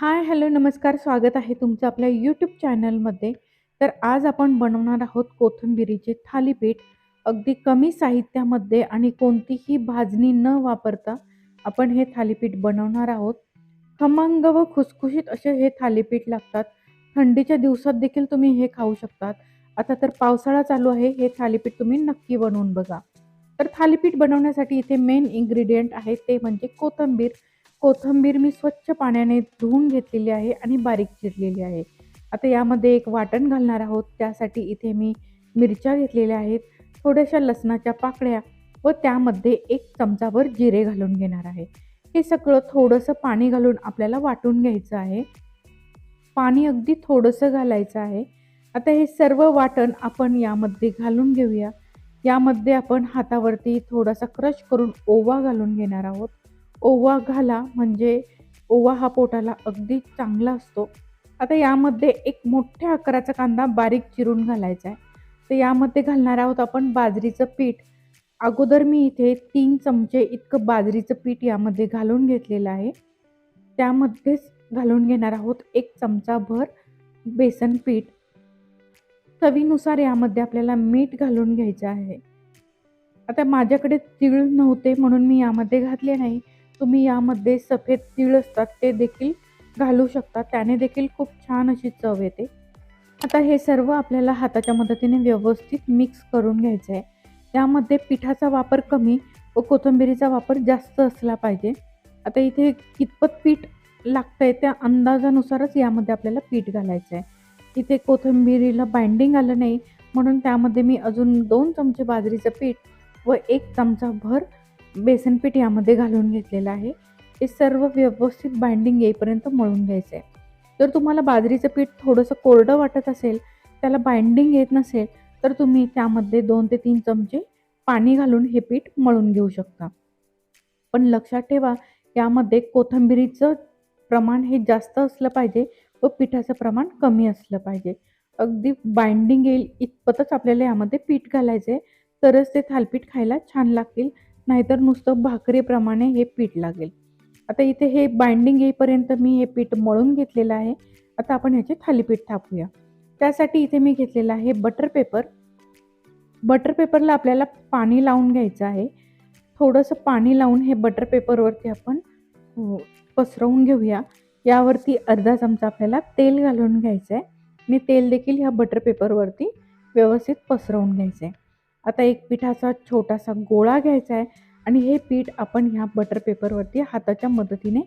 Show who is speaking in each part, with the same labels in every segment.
Speaker 1: हाय, hello, नमस्कार. स्वागत आहे तुमचं आपल्या यूट्यूब चॅनलमध्ये. तर आज आपण बनवणार आहोत कोथिंबिरीचे थालीपीठ. अगदी कमी साहित्यामध्ये आणि कोणतीही भाजणी न वापरता आपण हे थालीपीठ बनवणार आहोत. खमंग व खुसखुशीत असे हे थालीपीठ लागतात. थंडीच्या दिवसात देखील तुम्ही हे खाऊ शकतात. आता तर पावसाळा चालू आहे. हे थालीपीठ तुम्ही नक्की बनवून बघा. तर थालीपीठ बनवण्यासाठी इथे मेन इन्ग्रीडियंट आहे ते म्हणजे कोथिंबीर. कोथिंबीर मी स्वच्छ पाण्याने धुवून घेतलेली आहे आणि बारीक चिरलेली आहे. आता यामध्ये एक वाटण घालणार आहोत. त्यासाठी इथे मी मिरच्या घेतलेल्या आहेत, थोड्याशा लसणाच्या पाकळ्या व त्यामध्ये एक चमचाभर जिरे घालून घेणार आहे. हे सगळं थोडंसं पाणी घालून आपल्याला वाटून घ्यायचं आहे. पाणी अगदी थोडंसं घालायचं आहे. आता हे सर्व वाटण आपण यामध्ये घालून घेऊया. यामध्ये आपण हातावरती थोडासा क्रश करून ओवा घालून घेणार आहोत. ओवा घाला म्हणजे ओवा हा पोटाला अगदी चांगला असतो. आता यामध्ये एक मोठ्या आकाराचा कांदा बारीक चिरून घालायचा आहे. तर यामध्ये घालणार आहोत आपण बाजरीचं पीठ. अगोदर मी इथे तीन चमचे इतकं बाजरीचं पीठ यामध्ये घालून घेतलेलं आहे. त्यामध्येच घालून घेणार आहोत एक चमचा भर बेसन पीठ. चवीनुसार यामध्ये आपल्याला मीठ घालून घ्यायचं आहे. आता माझ्याकडे तीळ नव्हते म्हणून मी यामध्ये घातले नाही. तुम्ही यामध्ये सफेद तीळ असतात ते देखील घालू शकता. त्याने देखील खूप छान अशी चव येते. आता हे सर्व आपल्याला हाताच्या मदतीने व्यवस्थित मिक्स करून घ्यायचं आहे. त्यामध्ये पिठाचा वापर कमी व कोथिंबिरीचा वापर जास्त असला पाहिजे. आता इथे कितपत पीठ लागतं आहे त्या अंदाजानुसारच यामध्ये आपल्याला पीठ घालायचं आहे. इथे कोथिंबिरीला बाइंडिंग आलं नाही म्हणून त्यामध्ये मी अजून दोन चमचे बाजरीचं पीठ व एक चमचा भर पीठ यामध्ये घालून घेतलेलं आहे. हे सर्व व्यवस्थित बाइंडिंग येईपर्यंत मळून घ्यायचं आहे. जर तुम्हाला बाजरीचं पीठ थोडंसं कोरडं वाटत असेल, त्याला बाइंडिंग येत नसेल, तर तुम्ही त्यामध्ये दोन ते तीन चमचे पाणी घालून हे पीठ मळून घेऊ शकता. पण लक्षात ठेवा यामध्ये कोथंबिरीचं प्रमाण हे जास्त असलं पाहिजे व पिठाचं प्रमाण कमी असलं पाहिजे. अगदी बाइंडिंग येईल इतपतच आपल्याला यामध्ये पीठ घालायचं आहे. तरच ते थालपीठ खायला छान लागतील. नाहीतर नुसतं भाकरीप्रमाणे हे पीठ लागेल. आता इथे हे बाइंडिंग येईपर्यंत मी हे पीठ मळून घेतलेलं आहे. आता आपण ह्याचे थालीपीठ थापूया. त्यासाठी इथे मी घेतलेलं आहे बटर पेपर. बटर पेपरला आपल्याला पाणी लावून घ्यायचं आहे. थोडंसं पाणी लावून हे बटर पेपरवरती आपण पसरवून घेऊया. यावरती अर्धा चमचा आपल्याला तेल घालून घ्यायचं आहे आणि तेल देखील ह्या बटर पेपरवरती व्यवस्थित पसरवून घ्यायचं आहे. आता एक पिठाचा छोटासा गोळा घ्यायचा आहे आणि हे पीठ आपण ह्या बटर पेपरवरती हाताच्या मदतीने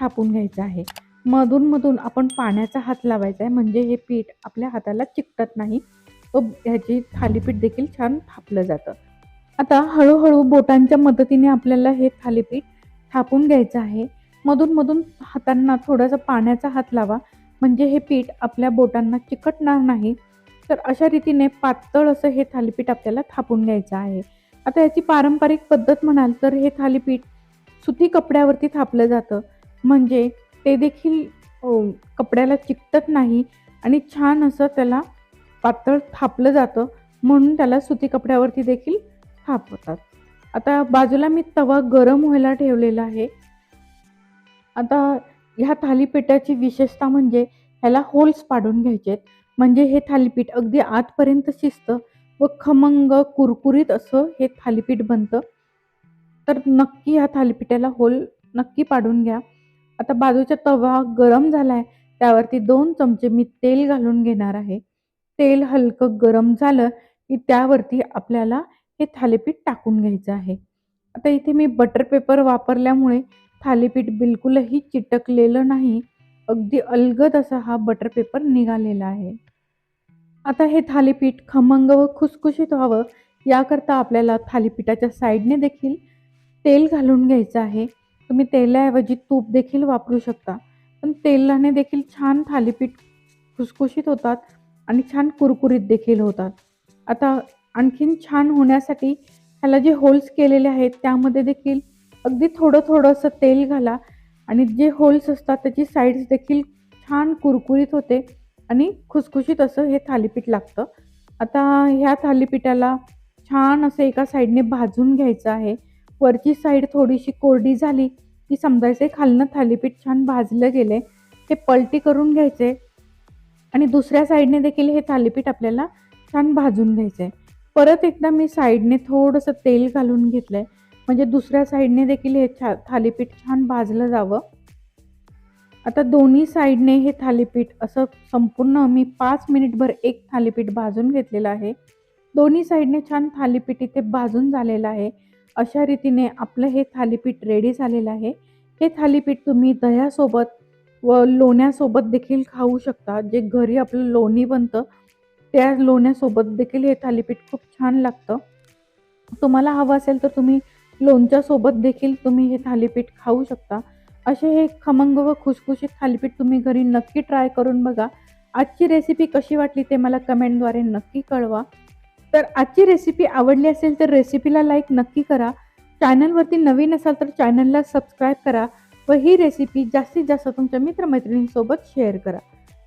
Speaker 1: थापून घ्यायचं आहे. मधून-मधून आपण पाण्याचा हात लावायचा आहे म्हणजे हे पीठ आपल्या हाताला चिकटत नाही व ह्याची थालीपीठ देखील छान थापलं जातं. आता हळूहळू बोटांच्या मदतीने आपल्याला हे थालीपीठ थापून घ्यायचं आहे. मधून-मधून हातांना थोडासा पाण्याचा हात लावा म्हणजे हे पीठ आपल्या बोटांना चिकटणार नाही. तर अशा रीतीने पातळ असं हे थालीपीठ आपल्याला थापून घ्यायचं आहे. आता याची पारंपरिक पद्धत म्हणाल तर हे थालीपीठ सुती कपड्यावरती थापलं जातं. म्हणजे ते देखील कपड्याला चिकटत नाही आणि छान असं त्याला पातळ थापलं जातं म्हणून त्याला सुती कपड्यावरती देखील थापवतात. आता बाजूला मी तवा गरम व्हायला ठेवलेला आहे. आता ह्या थालीपीठाची विशेषता म्हणजे ह्याला होल्स पाडून घ्यायचे आहेत. म्हणजे हे थालीपीठ अगदी आतपर्यंत शिजतं व खमंग कुरकुरीत असं हे थालीपीठ बनतं. तर नक्की ह्या थालीपीठाला होल नक्की पाडून घ्या. आता बाजूचा तवा गरम झाला आहे त्यावरती दोन चमचे मी तेल घालून घेणार आहे. तेल हलकं गरम झालं की त्यावरती आपल्याला हे थालीपीठ टाकून घ्यायचं आहे. आता इथे मी बटर पेपर वापरल्यामुळे थालीपीठ बिलकुलही चिटकलेलं नाही. अगदी अलगद असा हा बटर पेपर निघालेला आहे. आता हे थालीपीठ खमंग व खुसखुशीत व्हावं याकरता आपल्याला थालीपीठाच्या साईडने देखील तेल घालून घ्यायचं आहे. तुम्ही तेलाऐवजी तूप देखील वापरू शकता. पण तेलाने देखील छान थालीपीठ खुसखुशीत होतात आणि छान कुरकुरीत देखील होतात. आता आणखीन छान होण्यासाठी ह्याला जे होल्स केलेले आहेत त्यामध्ये देखील अगदी थोडं थोडंसं तेल घाला आणि जे होल्स असतात त्याची साईड्स देखील छान कुरकुरीत होते आणि खुसखुशीत असं हे थालीपीठ लागतं. आता ह्या थालीपीठाला छान असं एका साईडने भाजून घ्यायचं आहे. वरची साईड थोडीशी कोरडी झाली की समजायचं खालनं थालीपीठ छान भाजलं गेलंय. हे पलटी करून घ्यायचे आणि दुसऱ्या साईडने देखील हे थालीपीठ आपल्याला छान भाजून घ्यायचं आहे परत एकदा मी साईडने थोडंसं तेल घालून घेतलं आहे म्हणजे दुसऱ्या साईडने देखील हे छा थालीपीठ छान भाजलं जावं आता दोन्ही साईडने हे थालीपीठ असं संपूर्ण मी पाच मिनिटभर एक थालीपीठ भाजून घेतलेलं आहे. दोन्ही साईडने छान थालीपीठ इथे भाजून झालेलं आहे. अशा रीतीने आपलं हे थालीपीठ रेडी झालेलं आहे. हे थालीपीठ तुम्ही दह्यासोबत व लोण्यासोबत देखील खाऊ शकता. जे घरी आपलं लोणी बनतं त्या लोण्यासोबत देखील हे थालीपीठ खूप छान लागतं. तुम्हाला हवं असेल तर तुम्ही लोणच्यासोबत देखील तुम्ही हे थालीपीठ खाऊ शकता. असे हे खमंग व खुसखुशीत थालीपीठ तुम्ही घरी नक्की ट्राय करून बघा. आजची रेसिपी कशी वाटली ते मला कमेंटद्वारे नक्की कळवा. तर आजची रेसिपी आवडली असेल तर रेसिपीला लाईक नक्की करा. चॅनलवरती नवीन असाल तर चॅनलला सबस्क्राईब करा व ही रेसिपी जास्तीत जास्त तुमच्या मित्रमैत्रिणींसोबत शेअर करा.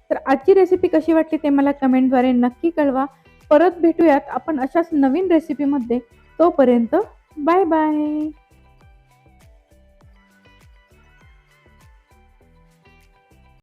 Speaker 1: तर आजची रेसिपी कशी वाटली ते मला कमेंटद्वारे नक्की कळवा. परत भेटूयात आपण अशाच नवीन रेसिपीमध्ये तोपर्यंत बाय बाय